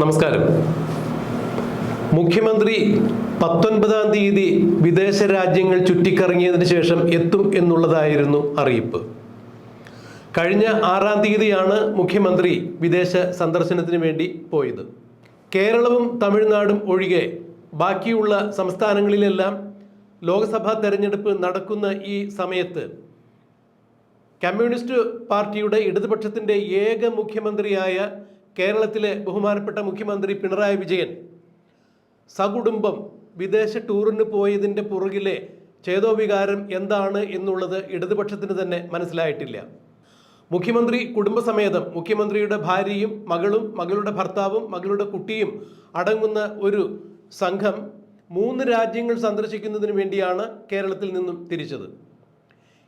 നമസ്കാരം. മുഖ്യമന്ത്രി പത്തൊൻപതാം തീയതി വിദേശ രാജ്യങ്ങൾ ചുറ്റിക്കറങ്ങിയതിന് ശേഷം എത്തും എന്നുള്ളതായിരുന്നു അറിയിപ്പ്. കഴിഞ്ഞ ആറാം തീയതിയാണ് മുഖ്യമന്ത്രി വിദേശ സന്ദർശനത്തിന് വേണ്ടി പോയത്. കേരളവും തമിഴ്നാടും ഒഴികെ ബാക്കിയുള്ള സംസ്ഥാനങ്ങളിലെല്ലാം ലോക്സഭാ തെരഞ്ഞെടുപ്പ് നടക്കുന്ന ഈ സമയത്ത് കമ്മ്യൂണിസ്റ്റ് പാർട്ടിയുടെ ഇടതുപക്ഷത്തിന്റെ ഏക മുഖ്യമന്ത്രിയായ കേരളത്തിലെ ബഹുമാനപ്പെട്ട മുഖ്യമന്ത്രി പിണറായി വിജയൻ സകുടുംബം വിദേശ ടൂറിന് പോയതിന്റെ പുറകിലെ ചേതോവികാരം എന്താണ് എന്നുള്ളത് ഇടതുപക്ഷത്തിന് തന്നെ മനസ്സിലായിട്ടില്ല. മുഖ്യമന്ത്രി കുടുംബസമേതം മുഖ്യമന്ത്രിയുടെ ഭാര്യയും മകളും മകളുടെ ഭർത്താവും മകളുടെ കുട്ടിയും അടങ്ങുന്ന ഒരു സംഘം മൂന്ന് രാജ്യങ്ങൾ സന്ദർശിക്കുന്നതിന് വേണ്ടിയാണ് കേരളത്തിൽ നിന്നും തിരിച്ചത്.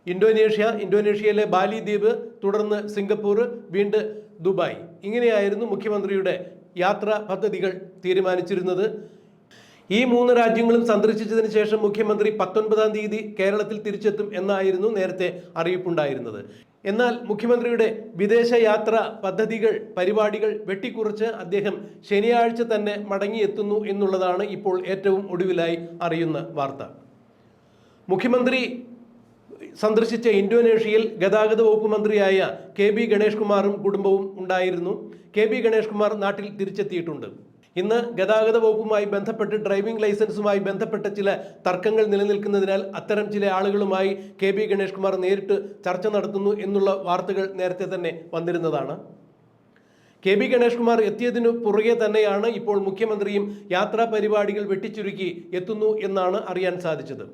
ഇന്തോനേഷ്യ ഇന്തോനേഷ്യയിലെ ബാലി ദ്വീപ് തുടർന്ന് സിംഗപ്പൂർ വീണ്ടും ദുബായ്. ഇങ്ങനെയായിരുന്നു മുഖ്യമന്ത്രിയുടെ യാത്രാ പദ്ധതികൾ തീരുമാനിച്ചിരുന്നത്. ഈ മൂന്ന് രാജ്യങ്ങളും സന്ദർശിച്ചതിന് ശേഷം മുഖ്യമന്ത്രി പത്തൊൻപതാം തീയതി കേരളത്തിൽ തിരിച്ചെത്തും എന്നായിരുന്നു നേരത്തെ അറിയിപ്പുണ്ടായിരുന്നത്. എന്നാൽ മുഖ്യമന്ത്രിയുടെ വിദേശ യാത്ര പദ്ധതികൾ പരിപാടികൾ വെട്ടിക്കുറച്ച് അദ്ദേഹം ശനിയാഴ്ച തന്നെ മടങ്ങിയെത്തുന്നു എന്നുള്ളതാണ് ഇപ്പോൾ ഏറ്റവും ഒടുവിലായി അറിയുന്ന വാർത്ത. മുഖ്യമന്ത്രി സന്ദർശിച്ച ഇന്തോനേഷ്യയിൽ ഗതാഗത വകുപ്പ് മന്ത്രിയായ കെ ബി ഗണേഷ് കുമാറും കുടുംബവും ഉണ്ടായിരുന്നു. കെ ബി ഗണേഷ് കുമാർ നാട്ടിൽ തിരിച്ചെത്തിയിട്ടുണ്ട്. ഇന്ന് ഗതാഗത വകുപ്പുമായി ബന്ധപ്പെട്ട് ഡ്രൈവിംഗ് ലൈസൻസുമായി ബന്ധപ്പെട്ട ചില തർക്കങ്ങൾ നിലനിൽക്കുന്നതിനാൽ അത്തരം ചില ആളുകളുമായി കെ ബി ഗണേഷ് കുമാർ നേരിട്ട് ചർച്ച നടത്തുന്നു എന്നുള്ള വാർത്തകൾ നേരത്തെ തന്നെ വന്നിരുന്നതാണ്. കെ ബി ഗണേഷ് കുമാർ എത്തിയതിനു പുറകെ തന്നെയാണ് ഇപ്പോൾ മുഖ്യമന്ത്രിയും യാത്രാ പരിപാടികൾ വെട്ടിച്ചുരുക്കി എത്തുന്നു എന്നാണ് അറിയാൻ സാധിച്ചത്.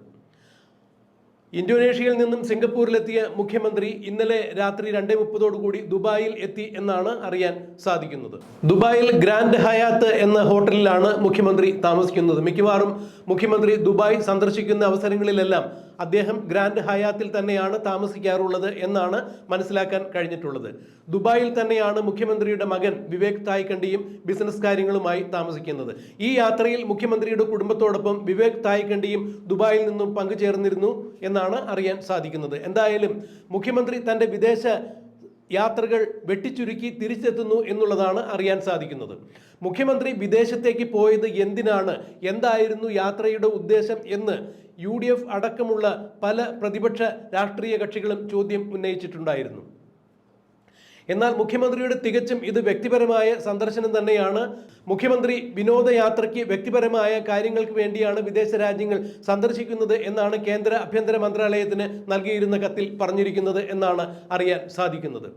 ഇന്തോനേഷ്യയിൽ നിന്നും സിംഗപ്പൂരിലെത്തിയ മുഖ്യമന്ത്രി ഇന്നലെ രാത്രി രണ്ടേ മുപ്പതോടുകൂടി ദുബായിൽ എത്തി എന്നാണ് അറിയാൻ സാധിക്കുന്നത്. ദുബായിൽ ഗ്രാൻഡ് ഹയാത്ത് എന്ന ഹോട്ടലിലാണ് മുഖ്യമന്ത്രി താമസിക്കുന്നത്. മിക്കവാറും മുഖ്യമന്ത്രി ദുബായ് സന്ദർശിക്കുന്ന അവസരങ്ങളിലെല്ലാം അദ്ദേഹം ഗ്രാൻഡ് ഹയാത്തിൽ തന്നെയാണ് താമസിക്കാറുള്ളത് എന്നാണ് മനസ്സിലാക്കാൻ കഴിഞ്ഞിട്ടുള്ളത്. ദുബായിൽ തന്നെയാണ് മുഖ്യമന്ത്രിയുടെ മകൻ വിവേക് തായ്ക്കണ്ടിയും ബിസിനസ് കാര്യങ്ങളുമായി താമസിക്കുന്നത്. ഈ യാത്രയിൽ മുഖ്യമന്ത്രിയുടെ കുടുംബത്തോടൊപ്പം വിവേക് തായ്ക്കണ്ടിയും ദുബായിൽ നിന്നും പങ്കുചേർന്നിരുന്നു എന്നാണ് അറിയാൻ സാധിക്കുന്നത്. എന്തായാലും മുഖ്യമന്ത്രി തന്റെ വിദേശ യാത്രകൾ വെട്ടിച്ചുരുക്കി തിരിച്ചെത്തുന്നു എന്നുള്ളതാണ് അറിയാൻ സാധിക്കുന്നത്. മുഖ്യമന്ത്രി വിദേശത്തേക്ക് പോയത് എന്തിനാണ്? എന്തായിരുന്നു യാത്രയുടെ ഉദ്ദേശം എന്ന് യു അടക്കമുള്ള പല പ്രതിപക്ഷ രാഷ്ട്രീയ കക്ഷികളും ചോദ്യം ഉന്നയിച്ചിട്ടുണ്ടായിരുന്നു. എന്നാൽ മുഖ്യമന്ത്രിയുടെ തികച്ചും ഇത് വ്യക്തിപരമായ സന്ദർശനം തന്നെയാണ്. മുഖ്യമന്ത്രി വിനോദയാത്രയ്ക്ക് വ്യക്തിപരമായ കാര്യങ്ങൾക്ക് വേണ്ടിയാണ് വിദേശ രാജ്യങ്ങൾ സന്ദർശിക്കുന്നത് എന്നാണ് കേന്ദ്ര ആഭ്യന്തര മന്ത്രാലയത്തിന് നൽകിയിരുന്ന കത്തിൽ പറഞ്ഞിരിക്കുന്നത് എന്നാണ് അറിയാൻ സാധിക്കുന്നത്.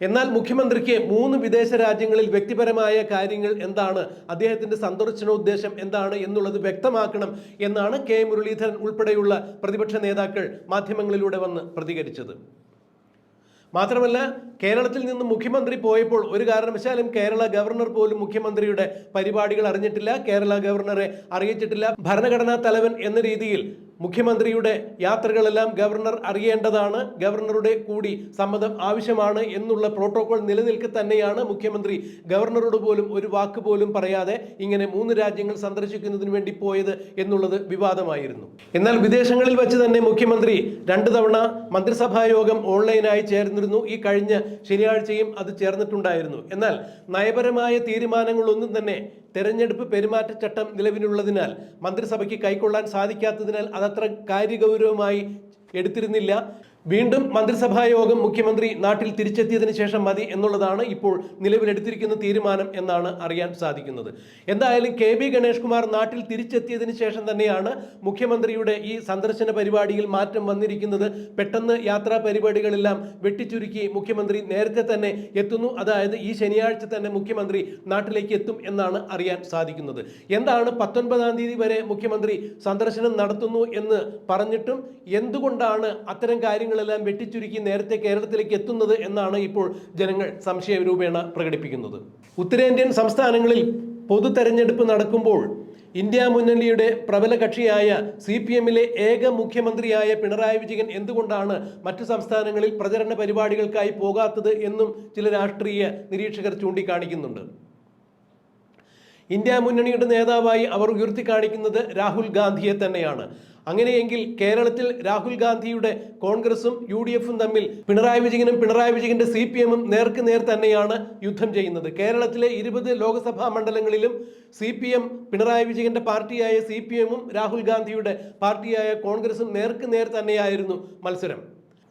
എന്നാൽ മുഖ്യമന്ത്രിക്ക് മൂന്ന് വിദേശ രാജ്യങ്ങളിൽ വ്യക്തിപരമായ കാര്യങ്ങൾ എന്താണ്? അദ്ദേഹത്തിന്റെ സന്ദർശന സന്ദർശനോദ്ദേശം എന്താണ് എന്നുള്ളത് വ്യക്തമാക്കണം എന്നാണ് കെ മുരളീധരൻ ഉൾപ്പെടെയുള്ള പ്രതിപക്ഷ നേതാക്കൾ മാധ്യമങ്ങളിലൂടെ വന്ന് പ്രതികരിച്ചത്. മാത്രമല്ല കേരളത്തിൽ നിന്ന് മുഖ്യമന്ത്രി പോയപ്പോൾ ഒരു കാരണവശാലും കേരള ഗവർണർ പോലും മുഖ്യമന്ത്രിയുടെ പരിപാടികൾ അറിഞ്ഞിട്ടില്ല കേരള ഗവർണറെ അറിയിച്ചിട്ടില്ല. ഭരണഘടനാ തലവൻ എന്ന രീതിയിൽ മുഖ്യമന്ത്രിയുടെ യാത്രകളെല്ലാം ഗവർണർ അറിയേണ്ടതാണ്. ഗവർണറുടെ കൂടി സമ്മതം ആവശ്യമാണ് എന്നുള്ള പ്രോട്ടോകോൾ നിലനിൽക്കെ തന്നെയാണ് മുഖ്യമന്ത്രി ഗവർണറോട് പോലും ഒരു വാക്ക് പോലും പറയാതെ ഇങ്ങനെ മൂന്ന് രാജ്യങ്ങൾ സന്ദർശിക്കുന്നതിന് വേണ്ടി പോയത് എന്നുള്ളത് വിവാദമായിരുന്നു. എന്നാൽ വിദേശങ്ങളിൽ വെച്ച് തന്നെ മുഖ്യമന്ത്രി രണ്ടു തവണ മന്ത്രിസഭാ യോഗം ഓൺലൈനായി ചേർന്നിരുന്നു. ഈ കഴിഞ്ഞ ശനിയാഴ്ചയും അത് ചേർന്നിട്ടുണ്ടായിരുന്നു. എന്നാൽ നയപരമായ തീരുമാനങ്ങളൊന്നും തന്നെ തെരഞ്ഞെടുപ്പ് പെരുമാറ്റച്ചട്ടം നിലവിലുള്ളതിനാൽ മന്ത്രിസഭയ്ക്ക് കൈക്കൊള്ളാൻ സാധിക്കാത്തതിനാൽ അതത്ര കാര്യഗൗരവമായി എടുത്തിരുന്നില്ല. വീണ്ടും മന്ത്രിസഭാ യോഗം മുഖ്യമന്ത്രി നാട്ടിൽ തിരിച്ചെത്തിയതിനു ശേഷം മതി എന്നുള്ളതാണ് ഇപ്പോൾ നിലവിലെടുത്തിരിക്കുന്ന തീരുമാനം എന്നാണ് അറിയാൻ സാധിക്കുന്നത്. എന്തായാലും കെ ബി ഗണേഷ് കുമാർ നാട്ടിൽ തിരിച്ചെത്തിയതിനു ശേഷം തന്നെയാണ് മുഖ്യമന്ത്രിയുടെ ഈ സന്ദർശന പരിപാടിയിൽ മാറ്റം വന്നിരിക്കുന്നത്. പെട്ടെന്ന് യാത്രാ പരിപാടികളെല്ലാം വെട്ടിച്ചുരുക്കി മുഖ്യമന്ത്രി നേരത്തെ തന്നെ എത്തുന്നു. അതായത് ഈ ശനിയാഴ്ച തന്നെ മുഖ്യമന്ത്രി നാട്ടിലേക്ക് എത്തും എന്നാണ് അറിയാൻ സാധിക്കുന്നത്. എന്താണ് പത്തൊൻപതാം തീയതി വരെ മുഖ്യമന്ത്രി സന്ദർശനം നടത്തുന്നു എന്ന് പറഞ്ഞിട്ടും എന്തുകൊണ്ടാണ് അത്തരം കാര്യങ്ങളെല്ലാം വെട്ടിച്ചുരുക്കി നേരത്തെ കേരളത്തിലേക്ക് എത്തുന്നത് എന്നാണ് ഇപ്പോൾ ജനങ്ങൾ സംശയരൂപേണ പ്രകടിപ്പിക്കുന്നത്. ഉത്തരേന്ത്യൻ സംസ്ഥാനങ്ങളിൽ പൊതു തെരഞ്ഞെടുപ്പ് നടക്കുമ്പോൾ ഇന്ത്യ മുന്നണിയുടെ പ്രബല കക്ഷിയായ സി പി എമ്മിലെ ഏക മുഖ്യമന്ത്രിയായ പിണറായി വിജയൻ എന്തുകൊണ്ടാണ് മറ്റു സംസ്ഥാനങ്ങളിൽ പ്രചരണ പരിപാടികൾക്കായി പോകാത്തത് എന്നും ചില രാഷ്ട്രീയ നിരീക്ഷകർ ചൂണ്ടിക്കാണിക്കുന്നുണ്ട്. ഇന്ത്യ മുന്നണിയുടെ നേതാവായി അവർ ഉയർത്തി കാണിക്കുന്നത് രാഹുൽ ഗാന്ധിയെ തന്നെയാണ്. അങ്ങനെയെങ്കിൽ കേരളത്തിൽ രാഹുൽ ഗാന്ധിയുടെ കോൺഗ്രസും യു ഡി എഫും തമ്മിൽ പിണറായി വിജയനും പിണറായി വിജയന്റെ സി പി എമ്മും നേർക്ക് നേർ തന്നെയാണ് യുദ്ധം ചെയ്യുന്നത്. കേരളത്തിലെ ഇരുപത് ലോക്സഭാ മണ്ഡലങ്ങളിലും സി പി എം പിണറായി വിജയന്റെ പാർട്ടിയായ സി പി എമ്മും രാഹുൽ ഗാന്ധിയുടെ പാർട്ടിയായ കോൺഗ്രസും നേർക്ക് നേർ തന്നെയായിരുന്നു മത്സരം.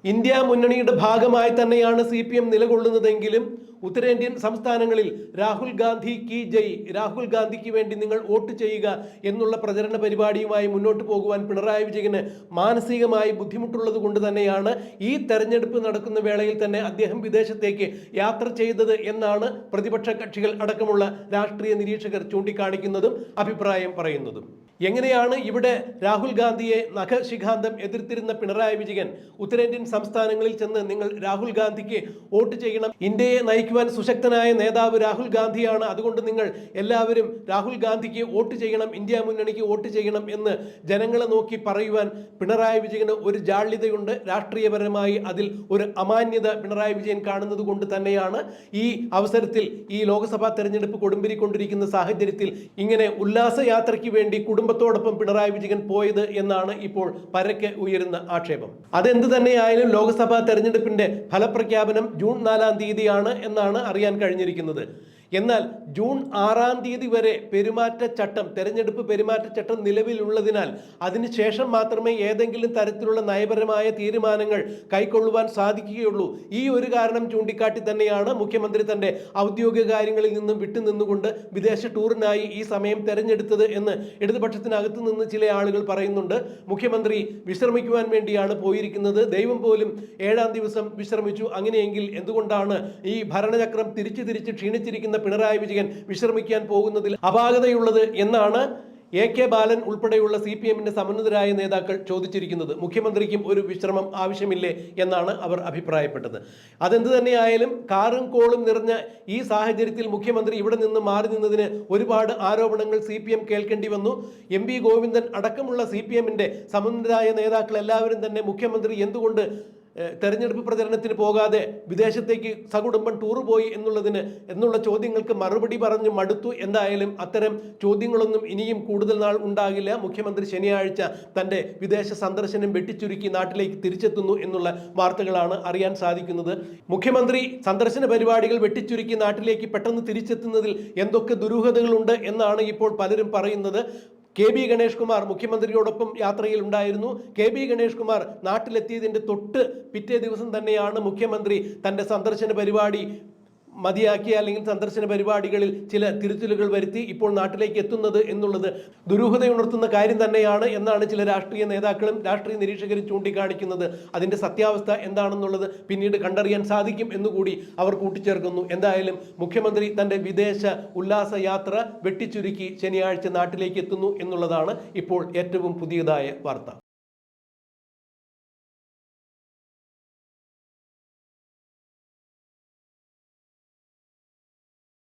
ഇന്ത്യ മുന്നണിയുടെ ഭാഗമായി തന്നെയാണ് സി പി എം നിലകൊള്ളുന്നതെങ്കിലും ഉത്തരേന്ത്യൻ സംസ്ഥാനങ്ങളിൽ രാഹുൽ ഗാന്ധി കി ജയ് രാഹുൽ ഗാന്ധിക്ക് വേണ്ടി നിങ്ങൾ വോട്ട് ചെയ്യുക എന്നുള്ള പ്രചരണ പരിപാടിയുമായി മുന്നോട്ട് പോകുവാൻ പിണറായി വിജയന് മാനസികമായി ബുദ്ധിമുട്ടുള്ളത് കൊണ്ട് തന്നെയാണ് ഈ തെരഞ്ഞെടുപ്പ് നടക്കുന്ന വേളയിൽ തന്നെ അദ്ദേഹം വിദേശത്തേക്ക് യാത്ര ചെയ്തത് എന്നാണ് പ്രതിപക്ഷ കക്ഷികൾ അടക്കമുള്ള രാഷ്ട്രീയ നിരീക്ഷകർ ചൂണ്ടിക്കാണിക്കുന്നതും അഭിപ്രായം പറയുന്നതും. എങ്ങനെയാണ് ഇവിടെ രാഹുൽ ഗാന്ധിയെ നഖശിഖാന്തം എതിർത്തിരുന്ന പിണറായി വിജയൻ ഉത്തരേന്ത്യൻ സംസ്ഥാനങ്ങളിൽ ചെന്ന് നിങ്ങൾ രാഹുൽ ഗാന്ധിക്ക് വോട്ട് ചെയ്യണം? ഇന്ത്യയെ നയിക്കുവാൻ സുശക്തനായ നേതാവ് രാഹുൽ ഗാന്ധിയാണ്. അതുകൊണ്ട് നിങ്ങൾ എല്ലാവരും രാഹുൽ ഗാന്ധിക്ക് വോട്ട് ചെയ്യണം ഇന്ത്യ മുന്നണിക്ക് വോട്ട് ചെയ്യണം എന്ന് ജനങ്ങളെ നോക്കി പറയുവാൻ പിണറായി വിജയന് ഒരു ജാള്യതയുണ്ട്. രാഷ്ട്രീയപരമായി അതിൽ ഒരു അമാന്യത പിണറായി വിജയൻ കാണുന്നത് കൊണ്ട് തന്നെയാണ് ഈ അവസരത്തിൽ ഈ ലോക്സഭാ തെരഞ്ഞെടുപ്പ് കൊടുമ്പിരിക്കൊണ്ടിരിക്കുന്ന സാഹചര്യത്തിൽ ഇങ്ങനെ ഉല്ലാസയാത്രയ്ക്ക് വേണ്ടി കുടുംബത്തോടൊപ്പം പിണറായി വിജയൻ പോയത് എന്നാണ് ഇപ്പോൾ പരക്കെ ഉയരുന്ന ആക്ഷേപം. അതെന്ത് തന്നെയായാലും ലോക്സഭാ തെരഞ്ഞെടുപ്പിന്റെ ഫലപ്രഖ്യാപനം ജൂൺ നാലാം തീയതിയാണ് എന്നാണ് അറിയാൻ കഴിഞ്ഞിരിക്കുന്നത്. എന്നാൽ ജൂൺ ആറാം തീയതി വരെ പെരുമാറ്റച്ചട്ടം തെരഞ്ഞെടുപ്പ് പെരുമാറ്റച്ചട്ടം നിലവിലുള്ളതിനാൽ അതിനുശേഷം മാത്രമേ ഏതെങ്കിലും തരത്തിലുള്ള നയപരമായ തീരുമാനങ്ങൾ കൈക്കൊള്ളുവാൻ സാധിക്കുകയുള്ളൂ. ഈ ഒരു കാരണം ചൂണ്ടിക്കാട്ടി തന്നെയാണ് മുഖ്യമന്ത്രി തന്റെ ഔദ്യോഗിക കാര്യങ്ങളിൽ നിന്നും വിട്ടുനിന്നുകൊണ്ട് വിദേശ ടൂറിനായി ഈ സമയം തെരഞ്ഞെടുത്തത് എന്ന് ഇടതുപക്ഷത്തിനകത്ത് നിന്ന് ചില ആളുകൾ പറയുന്നുണ്ട്. മുഖ്യമന്ത്രി വിശ്രമിക്കുവാൻ വേണ്ടിയാണ് പോയിരിക്കുന്നത്. ദൈവം പോലും ഏഴാം ദിവസം വിശ്രമിച്ചു. അങ്ങനെയെങ്കിൽ എന്തുകൊണ്ടാണ് ഈ ഭരണചക്രം തിരിച്ചു തിരിച്ച് ക്ഷീണിച്ചിരിക്കുന്ന പിണറായി വിജയൻ വിശ്രമിക്കാൻ പോകുന്നതിൽ അപാകതയുള്ളത് എന്നാണ് എ കെ ബാലൻ ഉൾപ്പെടെയുള്ള സി പി എമ്മിന്റെ സമന്വിതരായ നേതാക്കൾ ചോദിച്ചിരിക്കുന്നത്. മുഖ്യമന്ത്രിക്കും ഒരു വിശ്രമം ആവശ്യമില്ലേ എന്നാണ് അവർ അഭിപ്രായപ്പെട്ടത്. അതെന്ത് തന്നെയായാലും കാറും കോളും നിറഞ്ഞ ഈ സാഹചര്യത്തിൽ മുഖ്യമന്ത്രി ഇവിടെ നിന്ന് മാറി നിന്നതിന് ഒരുപാട് ആരോപണങ്ങൾ സി പി എം കേൾക്കേണ്ടി വന്നു. എം വി ഗോവിന്ദൻ അടക്കമുള്ള സി പി എമ്മിന്റെ സമന്വിതരായ നേതാക്കൾ എല്ലാവരും തന്നെ മുഖ്യമന്ത്രി എന്തുകൊണ്ട് തെരഞ്ഞെടുപ്പ് പ്രചരണത്തിന് പോകാതെ വിദേശത്തേക്ക് സകുടുംബം ടൂർ പോയി എന്നുള്ളതിന് എന്നുള്ള ചോദ്യങ്ങൾക്ക് മറുപടി പറഞ്ഞു മടുത്തു. എന്തായാലും അത്തരം ചോദ്യങ്ങളൊന്നും ഇനിയും കൂടുതൽ നാൾ ഉണ്ടാകില്ല. മുഖ്യമന്ത്രി ശനിയാഴ്ച തന്റെ വിദേശ സന്ദർശനം വെട്ടിച്ചുരുക്കി നാട്ടിലേക്ക് തിരിച്ചെത്തുന്നു എന്നുള്ള വാർത്തകളാണ് അറിയാൻ സാധിക്കുന്നത്. മുഖ്യമന്ത്രി സന്ദർശന പരിപാടികൾ വെട്ടിച്ചുരുക്കി നാട്ടിലേക്ക് പെട്ടെന്ന് തിരിച്ചെത്തുന്നതിൽ എന്തൊക്കെ ദുരൂഹതകളുണ്ട് എന്നാണ് ഇപ്പോൾ പലരും പറയുന്നത്. കെ ബി ഗണേഷ് കുമാർ മുഖ്യമന്ത്രിയോടൊപ്പം യാത്രയിൽ ഉണ്ടായിരുന്നു. കെ ബി ഗണേഷ് കുമാർ നാട്ടിലെത്തിയതിന്റെ തൊട്ട് പിറ്റേ ദിവസം തന്നെയാണ് മുഖ്യമന്ത്രി തന്റെ സന്ദർശന പരിപാടി മതിയാക്കിയ അല്ലെങ്കിൽ സന്ദർശന പരിപാടികളിൽ ചില തിരുത്തലുകൾ വരുത്തി ഇപ്പോൾ നാട്ടിലേക്ക് എത്തുന്നത് എന്നുള്ളത് ദുരൂഹതയുണർത്തുന്ന കാര്യം തന്നെയാണ് എന്നാണ് ചില രാഷ്ട്രീയ നേതാക്കളും രാഷ്ട്രീയ നിരീക്ഷകരും ചൂണ്ടിക്കാണിക്കുന്നത്. അതിന്റെ സത്യാവസ്ഥ എന്താണെന്നുള്ളത് പിന്നീട് കണ്ടറിയാൻ സാധിക്കും എന്നുകൂടി അവർ കൂട്ടിച്ചേർക്കുന്നു. എന്തായാലും മുഖ്യമന്ത്രി തന്റെ വിദേശ ഉല്ലാസ യാത്ര വെട്ടിച്ചുരുക്കി ശനിയാഴ്ച നാട്ടിലേക്ക് എത്തുന്നു എന്നുള്ളതാണ് ഇപ്പോൾ ഏറ്റവും പുതിയതായ വാർത്ത.